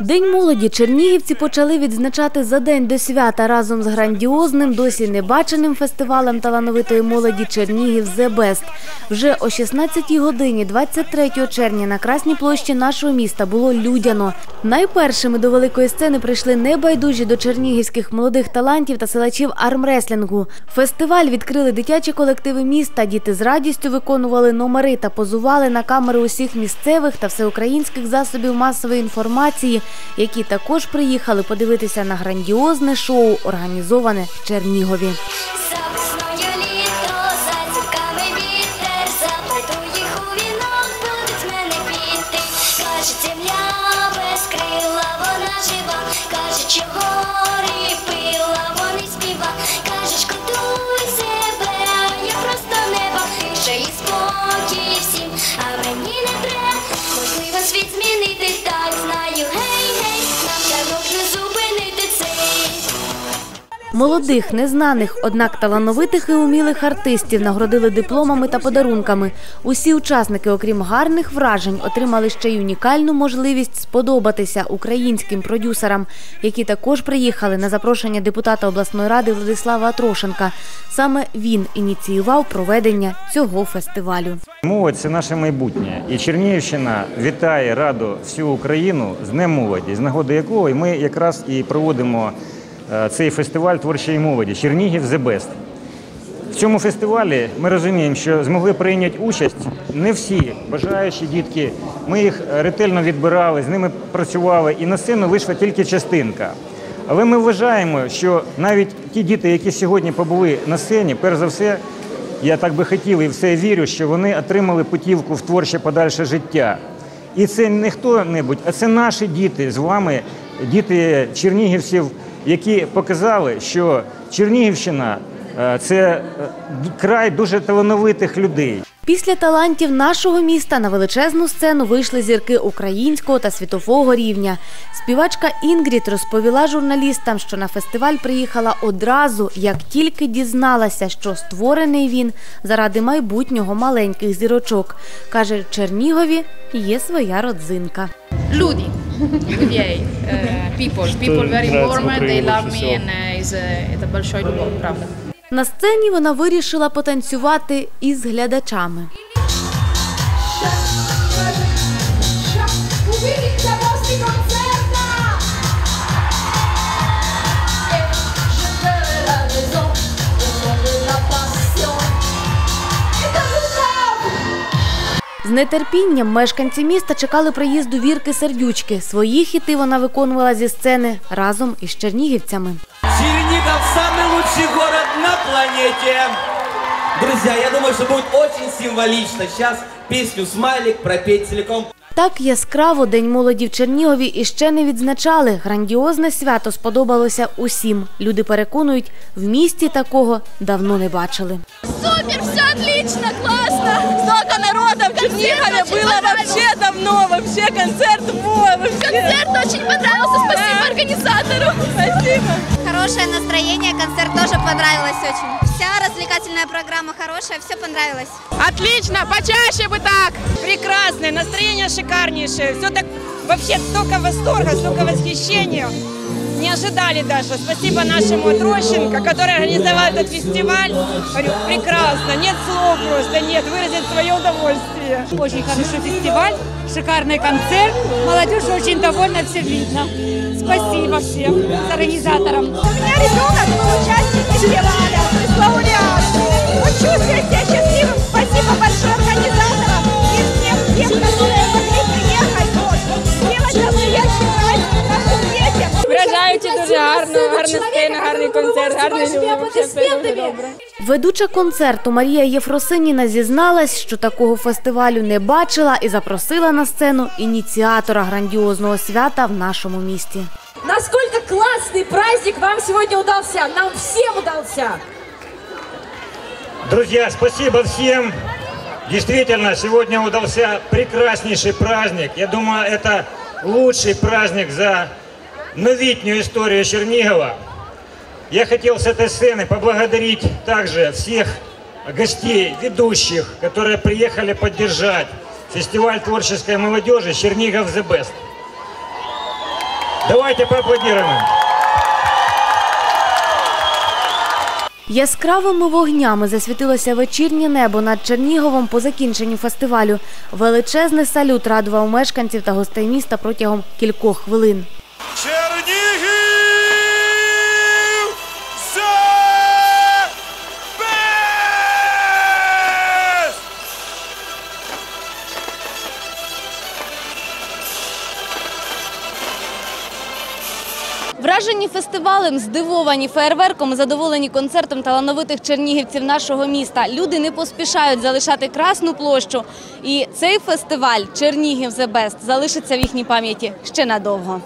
День молоді чернігівці почали відзначати за день до свята разом з грандіозним, досі небаченим фестивалем талановитої молоді Чернігів «The Best». Вже о 16-й годині 23 червня на Красній площі нашого міста було людяно. Найпершими до великої сцени прийшли небайдужі до чернігівських молодих талантів та силачів армреслінгу. Фестиваль відкрили дитячі колективи міста. Діти з радістю виконували номери та позували на камери усіх місцевих та всеукраїнських засобів масової інформації, які також приїхали подивитися на грандіозне шоу, організоване в Чернігові. Каже, земля без крила, вона жива, каже, чого Молодих, незнаних, однак талановитих і умілих артистів нагородили дипломами та подарунками. Усі учасники, окрім гарних вражень, отримали ще й унікальну можливість сподобатися українським продюсерам, які також приїхали на запрошення депутата обласної ради Владислава Атрошенка. Саме він ініціював проведення цього фестивалю. Молодь це наше майбутнє. І Чернігівщина вітає раду всю Україну з Днем молоді, з нагоди якого ми якраз і проводимо цей фестиваль творчої молоді Чернігів The Best. В цьому фестивалі ми розуміємо, що змогли прийняти участь не всі бажаючі дітки. Ми їх ретельно відбирали, з ними працювали, і на сцену вийшла тільки частинка. Але ми вважаємо, що навіть ті діти, які сьогодні побули на сцені, перш за все, я так би хотів і все вірю, що вони отримали путівку в творче подальше життя. І це не хто-небудь, а це наші діти з вами, діти чернігівців, які показали, що Чернігівщина е, це е, край дуже талановитих людей. Після талантів нашого міста на величезну сцену вийшли зірки українського та світового рівня. Співачка Інгрід розповіла журналістам, що на фестиваль приїхала одразу, як тільки дізналася, що створений він заради майбутнього маленьких зірочок. Каже, Чернігові є своя родзинка. Люди, людей, uh, people, people very warm, they love me and uh, is, uh, a большой любовь, правда. На сцені вона вирішила потанцювати із глядачами. З нетерпінням мешканці міста чекали приїзду Вірки Сердючки. Свої хіти вона виконувала зі сцени разом із чернігівцями. Чернигов самый лучший город на планете. Друзья, я думаю, что будет очень символично сейчас песню «Смайлик» пропеть целиком. Так яскраво День молоді в Чернігові іще не відзначали. Грандіозне свято сподобалося усім. Люди переконують, в місті такого давно не бачили. Супер, все отлично, классно! Столько народа в Чернигове было давно, вообще концерт мой, Концерт очень понравился, спасибо организатору. Спасибо. Хорошее настроение, концерт тоже понравилось очень. Вся развлекательная программа хорошая, все понравилось. Отлично, почаще бы так. Прекрасное, настроение шикарнейшее. Все так, вообще столько восторга, столько восхищения. Не ожидали даже. Спасибо нашему Трощенко, который организовал этот фестиваль. Говорю, прекрасно, нет слов просто, нет, выразить свое удовольствие. Очень хороший фестиваль, шикарный концерт. Молодежь очень довольна, все видно. Спасибо всем организаторам. У меня ребенок был участник фестиваля, лауреат. Вот чувствую себя гарний концерт, гарний люди, все дуже добре. Ведуча концерту Марія Єфросиніна зізналась, що такого фестивалю не бачила і запросила на сцену ініціатора грандіозного свята в нашому місті. Насколько классный праздник вам сегодня удался! Нам всем удался! Друзья, спасибо всем. Действительно, сегодня удался прекраснейший праздник. Я думаю, это лучший праздник за новитнюю историю Чернигова. Я хотел с этой сцены поблагодарить также всех гостей, ведущих, которые приехали поддержать фестиваль творческой молодежи «Чернигов The Best». Давайте поаплодируем. Яскравими вогнями засвітилося вечірнє небо над Черніговом по закінченню фестивалю. Величезний салют радував мешканців та гостей міста протягом кількох хвилин. Вражені фестивалем, здивовані феєрверком, задоволені концертом талановитих чернігівців нашого міста. Люди не поспішають залишати Красну площу. І цей фестиваль Чернігів The Best залишиться в їхній пам'яті ще надовго.